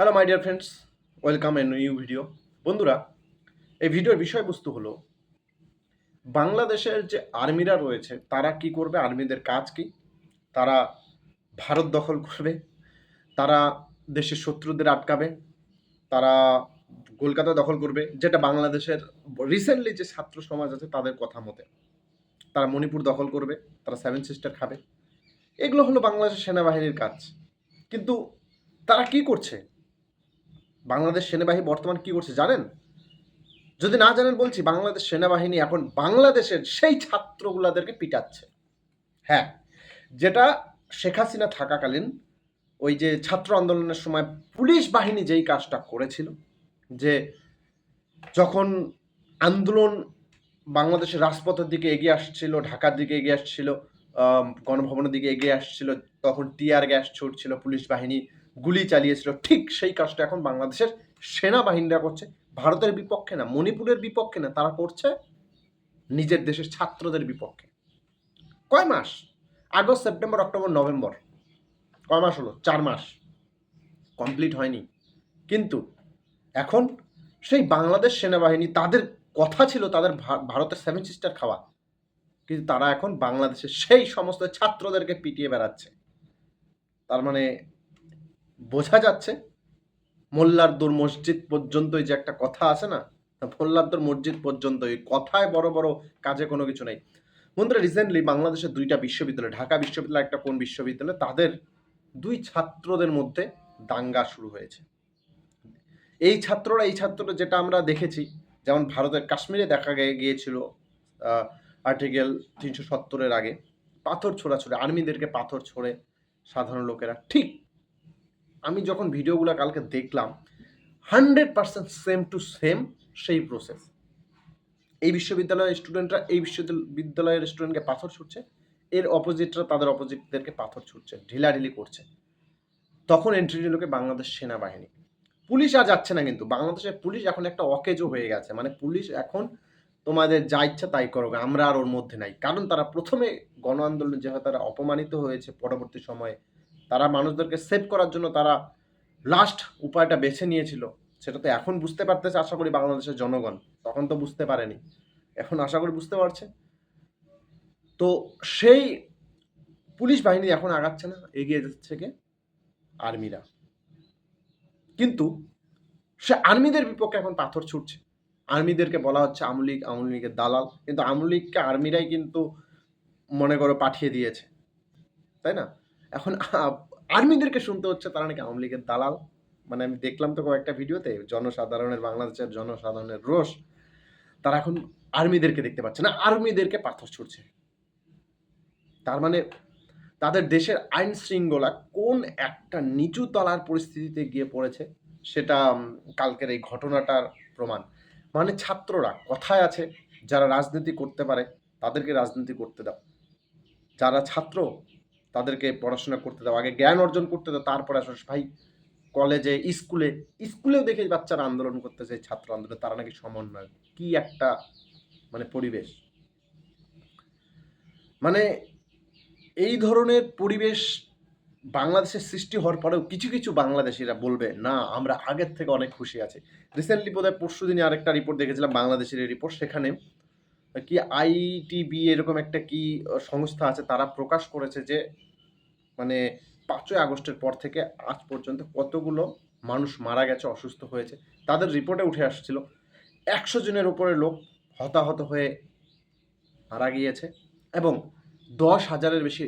Hello my dear friends welcome a new video বন্ধুরা, এই ভিডিওর বিষয়বস্তু হলো, বাংলাদেশের যে আর্মিরা রয়েছে, তারা কি করবে? আর্মিদের কাজ কি? তারা ভারত দখল করবে? তারা দেশের শত্রুদের আটকাবে? তারা কলকাতা দখল করবে? যেটা বাংলাদেশের রিসেন্টলি যে ছাত্র সমাজ আছে, তাদের কথা মতে। তারা মণিপুর দখল করবে, তারা সেভেন সিস্টার খাবে। এগুলো হলো বাংলাদেশের সেনাবাহিনীর কাজ। কিন্তু তারা কি করছে? বাংলাদেশ সেনাবাহিনী বর্তমান কি করছে জানেন? যদি না জানেন বলছি, বাংলাদেশ সেনাবাহিনী এখন বাংলাদেশের সেই ছাত্রগুলাদেরকে পিটাচ্ছে। হ্যাঁ যেটা শেখ হাসিনা থাকাকালীন ওই যে ছাত্র আন্দোলনের সময় পুলিশ বাহিনী যেই কাজটা করেছিল, যে যখন আন্দোলন বাংলাদেশের রাজপথের দিকে এগিয়ে আসছিল, ঢাকার দিকে এগিয়ে আসছিল গণভবনের দিকে এগিয়ে আসছিল, তখন টিয়ার গ্যাস ছুটছিল, পুলিশ বাহিনী গুলি চালিয়েছিল। ঠিক সেই কাজটা এখন বাংলাদেশের সেনাবাহিনীরা করছে। ভারতের বিপক্ষে না, মণিপুরের বিপক্ষে না, তারা করছে নিজের দেশের ছাত্রদের বিপক্ষে। কয় মাস? August, September, October, November. কয় মাস হলো? চার মাস। কমপ্লিট হয়নি। কিন্তু এখন সেই বাংলাদেশ সেনাবাহিনী, তাদের কথা ছিল তাদের ভারতের সেভেন সিস্টার খাওয়া। কিন্তু তারা এখন বাংলাদেশের সেই সমস্ত ছাত্রদেরকে পিটিয়ে বেড়াচ্ছে। তার মানে বোঝা যাচ্ছে। মোল্লারদুর মসজিদ পর্যন্তই যে একটা কথা আছে না মোল্লারদুর মসজিদ পর্যন্ত পর্যন্তই কথায় বড় বড় কাজে কোনো কিছু নেই। বন্ধুরা রিসেন্টলি বাংলাদেশের দুইটা বিশ্ববিদ্যালয়, ঢাকা বিশ্ববিদ্যালয় একটা কোন বিশ্ববিদ্যালয়, তাদের দুই ছাত্রদের মধ্যে দাঙ্গা শুরু হয়েছে। এই ছাত্ররা এই ছাত্ররা যেটা আমরা দেখেছি, যেমন ভারতের কাশ্মীরে দেখা গিয়েছিল আর্টিকেল তিনশো সত্তরের আগে, পাথর ছোড়াছুড়ে আর্মিদেরকে পাথর ছোড়ে সাধারণ লোকেরা। ঠিক আমি যখন ভিডিওগুলো কালকে দেখলাম hundred percent same to same সেই প্রসেস এই বিশ্ববিদ্যালয়ের স্টুডেন্টরা এই বিশ্ববিদ্যালয়ের স্টুডেন্টকে পাথর ছুটছে, এর অপোজিটরা তাদের অপোজিটদেরকে পাথর ছুটছে, ঢিলাঢিলি করছে। তখন এন্ট্রি নিল বাংলাদেশ সেনাবাহিনী। পুলিশ আর যাচ্ছে না কিন্তু, বাংলাদেশের পুলিশ এখন একটা অকেজো হয়ে গেছে। মানে পুলিশ এখন তোমাদের যা ইচ্ছা তাই করো, আমরা আর ওর মধ্যে নাই। কারণ তারা প্রথমে গণ আন্দোলনে যেভাবে তারা অপমানিত হয়েছে পরবর্তী সময়ে তারা মানুষদেরকে সেভ করার জন্য তারা লাস্ট উপায়টা বেছে নিয়েছিল, সেটা তো এখন বুঝতে পারতেছে আশা করি বাংলাদেশের জনগণ। তখন তো বুঝতে পারেনি। এখন আশা করি বুঝতে পারছে। তো সেই পুলিশ বাহিনী এখন আগাচ্ছে না, এগিয়ে যাচ্ছে কে? আর্মিরা। কিন্তু সে আর্মিদের বিপক্ষে এখন পাথর ছুটছে। আর্মিদেরকে বলা হচ্ছে আমলিগ আওয়ামী লীগের দালাল। কিন্তু আওয়ামী লীগকে আর্মিরাই কিন্তু মনে করো পাঠিয়ে দিয়েছে। তাই না? এখন আর্মিদেরকে শুনতে হচ্ছে তারা নাকি আওয়ামী লীগের দালাল। মানে আমি দেখলাম তো কয়েকটা ভিডিওতে, জনসাধারণের বাংলাদেশের জনসাধারণের রোষ। তারা এখন আর্মিদেরকে দেখতে পাচ্ছে না, আর্মিদেরকে পাথর ছুটছে তার মানে তাদের দেশের আইন শৃঙ্খলা কোন একটা নিচু তলার পরিস্থিতিতে গিয়ে পড়েছে, সেটা কালকের এই ঘটনাটার প্রমাণ। মানে ছাত্ররা কথায় আছে, যারা রাজনীতি করতে পারে, তাদেরকে রাজনীতি করতে দাও। যারা ছাত্র তাদেরকে পড়াশোনা করতে দাও, আগে জ্ঞান অর্জন করতে দাও, তারপরে আসো ভাই কলেজে, স্কুলে, স্কুলেও দেখে বাচ্চারা আন্দোলন করতেছে ছাত্র আন্দোলন, তারা নাকি সমন্বয় কি একটা মানে পরিবেশ। মানে এই ধরনের পরিবেশ বাংলাদেশের সৃষ্টি হওয়ার পরেও কিছু কিছু বাংলাদেশিরা বলবে, না, আমরা আগের থেকে অনেক খুশি আছি। রিসেন্টলি বোধহয় পরশু দিনে আরেকটা রিপোর্ট দেখেছিলাম, বাংলাদেশের রিপোর্ট সেখানে কি আইটিবি এরকম একটা কি সংস্থা আছে, তারা প্রকাশ করেছে যে মানে পাঁচই আগস্টের পর থেকে আজ পর্যন্ত কতগুলো মানুষ মারা গেছে, অসুস্থ হয়েছে, তাদের রিপোর্টে উঠে আসছিল, একশো জনের উপরে লোক হতাহত হয়ে মারা গিয়েছে এবং দশ হাজারের বেশি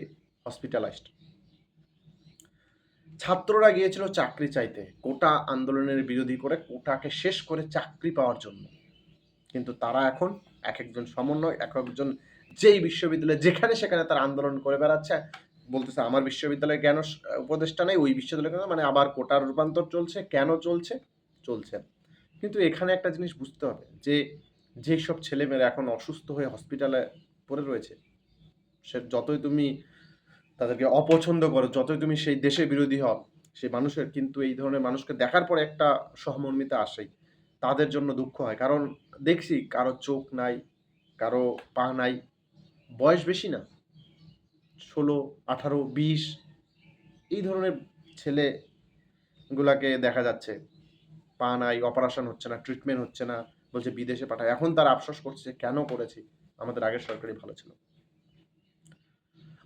হসপিটালাইজড ছাত্ররা গিয়েছিল চাকরি চাইতে, কোটা আন্দোলনের বিরোধী করে কোটাকে শেষ করে চাকরি পাওয়ার জন্য। কিন্তু তারা এখন এক একজন সমন্বয় এক একজন যেই বিশ্ববিদ্যালয়ে যেখানে সেখানে তারা আন্দোলন করে বেড়াচ্ছে। বলতেছে, আমার বিশ্ববিদ্যালয়ে কেন উপদেষ্টা নেই, ওই বিশ্ববিদ্যালয়ে কেন? মানে আবার কোটার রূপান্তর চলছে। কেন চলছে? চলছে। কিন্তু এখানে একটা জিনিস বুঝতে হবে যে, যেই সব ছেলেমেয়েরা এখন অসুস্থ হয়ে হসপিটালে পড়ে রয়েছে, সে যতই তুমি তাদেরকে অপছন্দ করো, যতই তুমি সেই দেশে বিরোধী হও, সেই মানুষের কিন্তু এই ধরনের মানুষকে দেখার পরে একটা সহমর্মিতা আসেই। তাদের জন্য দুঃখ হয়। কারণ দেখছি কারও চোখ নাই, কারও পা নাই, বয়স বেশি না। ষোলো, আঠারো, বিশ, এই ধরনের ছেলেগুলাকে দেখা যাচ্ছে। পা নাই অপারেশন হচ্ছে না ট্রিটমেন্ট হচ্ছে না, বলছে বিদেশে পাঠায়। এখন তারা আফসোস করছে, কেন করেছি? আমাদের আগের সরকারই ভালো ছিল।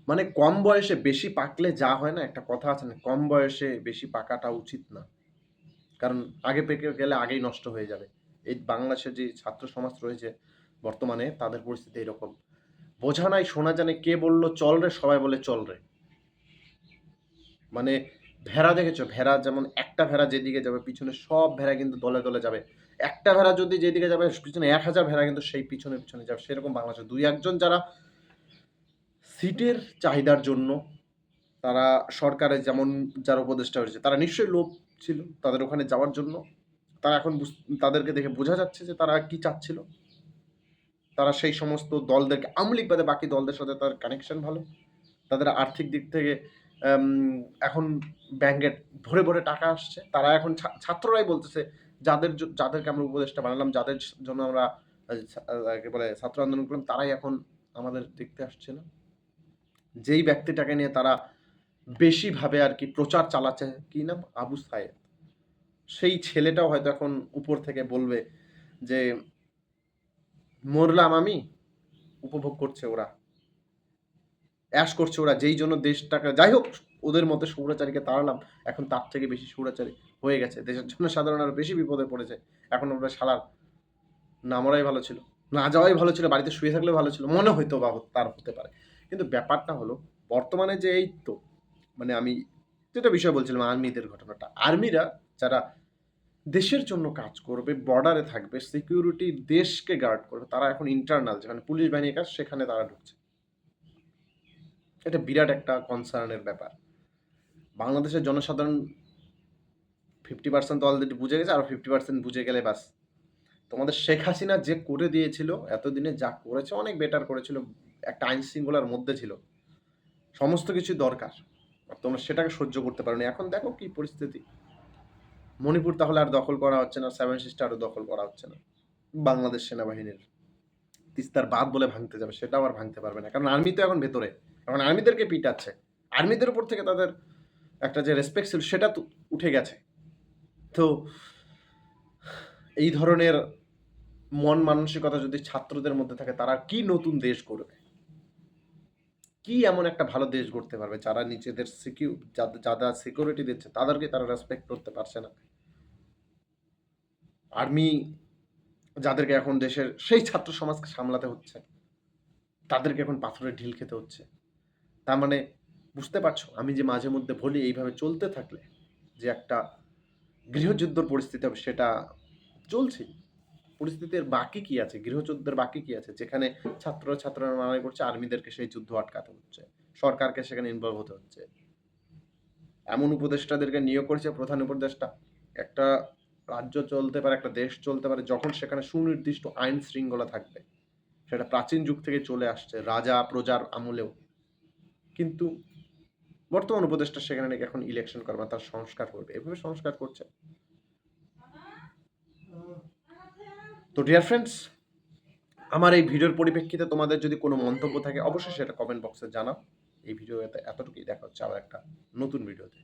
মানে কম বয়সে বেশি পাকলে যা হয় না, একটা কথা আছে না, কম বয়সে বেশি পাকাটা উচিত না। কারণ আগে পেকে গেলে আগেই নষ্ট হয়ে যাবে। এই বাংলাদেশের যে ছাত্র সমাজ রয়েছে বর্তমানে, তাদের পরিস্থিতি এরকম। বোঝা নাই শোনা জানে কে বলল, চল রে, সবাই বলে চল রে। মানে ভেড়া দেখেছ? ভেড়া যেমন একটা ভেড়া যেদিকে যাবে, পিছনে সব ভেড়া কিন্তু দলে দলে যাবে। একটা ভেড়া যদি যেদিকে যাবে, পিছনে এক হাজার ভেড়া কিন্তু সেই পিছনে পিছনে যাবে। সেরকম বাংলাদেশে দুই একজন যারা সিটের চাহিদার জন্য তারা সরকারের যেমন যারা উপদেষ্টা হয়েছে, তারা নিশ্চয়ই লোভ ছিল তাদের ওখানে যাওয়ার জন্য। তারা এখন তাদেরকে দেখে বোঝা যাচ্ছে যে তারা কি চাচ্ছিল। তারা সেই সমস্ত দলদেরকে আমলিক বাদে বাকি দলদের সাথে তার কানেকশন ভালো। তাদের আর্থিক দিক থেকে এখন ব্যাংকে ভরে ভরে টাকা আসছে। তারা এখন ছাত্ররাই বলতেছে, যাদের যাদেরকে আমরা উপদেষ্টা বানালাম, যাদের জন্য আমরা বলে ছাত্র আন্দোলন করলাম, তারাই এখন আমাদের দেখতে আসছে না। যেই ব্যক্তিটাকে নিয়ে তারা বেশিভাবে আর কি প্রচার চালাচ্ছে কি নাম আবু সায়েদ। সেই ছেলেটাও হয়তো এখন উপর থেকে বলবে যে, মরলাম আমি, উপভোগ করছে ওরা। অ্যাশ করছে ওরা, যেই জন্য দেশটাকে, যাই হোক, ওদের মধ্যে সৌরাচারীকে তাড়ালাম, এখন তার থেকে বেশি সৌরাচারী হয়ে গেছে। দেশের জন্য সাধারণ আরও বেশি বিপদে পড়েছে। এখন ওরা শালার, না মরাই ভালো ছিল, না যাওয়াই ভালো ছিল, বাড়িতে শুয়ে থাকলে ভালো ছিল, মনে হয়তো বা তার হতে পারে। কিন্তু ব্যাপারটা হলো, বর্তমানে যে এই তো মানে আমি যেটা বিষয় বলছিলাম, আর্মিদের ঘটনাটা। আর্মিরা যারা দেশের জন্য কাজ করবে বর্ডারে থাকবে সিকিউরিটি দেশকে গার্ড করবে, তারা এখন ইন্টারনাল যেখানে পুলিশ বাহিনীর কাজ, সেখানে তারা ঢুকছে। এটা বিরাট একটা কনসার্নের ব্যাপার। বাংলাদেশের জনসাধারণ ফিফটি পার্সেন্ট তো অলরেডি বুঝে গেছে, আর ফিফটি পার্সেন্ট বুঝে গেলে বাস। তোমাদের শেখ হাসিনা যে করে দিয়েছিল, এতদিনে যা করেছে, অনেক বেটার করেছিল, একটা আইন শৃঙ্খলার মধ্যে ছিল। সমস্ত কিছু দরকার। তোমরা সেটাকে সহ্য করতে পারো এখন দেখো কি পরিস্থিতি। মণিপুর তাহলে আর দখল করা হচ্ছে না সেভেন সিস্টারও দখল করা হচ্ছে না। বাংলাদেশ সেনাবাহিনীর তিস্তার বাদ বলে ভাঙতে যাবে, সেটাও আর ভাঙতে পারবে না। কারণ আর্মি তো এখন ভেতরে। এখন আর্মিদেরকে পিটাচ্ছে। আর্মিদের উপর থেকে তাদের একটা যে রেসপেক্ট ছিল, সেটা তো উঠে গেছে। তো এই ধরনের মন মানসিকতা যদি ছাত্রদের মধ্যে থাকে, তারা কি নতুন দেশ করবে কি এমন একটা ভালো দেশ গড়তে পারবে? যারা নিজেদের সিকিউ যারা সিকিউরিটি দিচ্ছে, তাদেরকে তারা রেসপেক্ট করতে পারছে না। আর্মি যাদেরকে এখন দেশের, সেই ছাত্র সমাজকে সামলাতে হচ্ছে। তাদেরকে এখন পাথরের ঢিল খেতে হচ্ছে। তার মানে বুঝতে পারছ? আমি যে মাঝে মধ্যে বলি, এইভাবে চলতে থাকলে যে একটা গৃহযুদ্ধর পরিস্থিতি হবে, সেটা চলছেই। পরিস্থিতির বাকি কি আছে? গৃহযুদ্ধের বাকি কি আছে? যেখানে ছাত্র ছাত্ররা মারামারি করছে আর্মিদেরকে সেই যুদ্ধ আটকাতে হচ্ছে, সরকারকে সেখানে ইনভলভ হতে হচ্ছে। এমন উপদেষ্টাদেরকে নিয়োগ করেছে প্রধান উপদেষ্টা। একটা রাজ্য চলতে পারে, একটা দেশ চলতে পারে, যখন সেখানে সুনির্দিষ্ট আইন শৃঙ্খলা থাকবে, সেটা প্রাচীন যুগ থেকে চলে আসছে, রাজা প্রজার আমলেও। কিন্তু বর্তমান উপদেষ্টা সেখানে নাকি এখন ইলেকশন করবে, তার সংস্কার করবে। এভাবে সংস্কার করছে। তো ডিয়ার ফ্রেন্ডস আমার এই ভিডিওর পরিপ্রেক্ষিতে তোমাদের যদি কোনো মন্তব্য থাকে, অবশ্যই সেটা কমেন্ট বক্সে জানাও। এই ভিডিওতে এতটুকুই। দেখা হচ্ছে আবার একটা নতুন ভিডিওতে।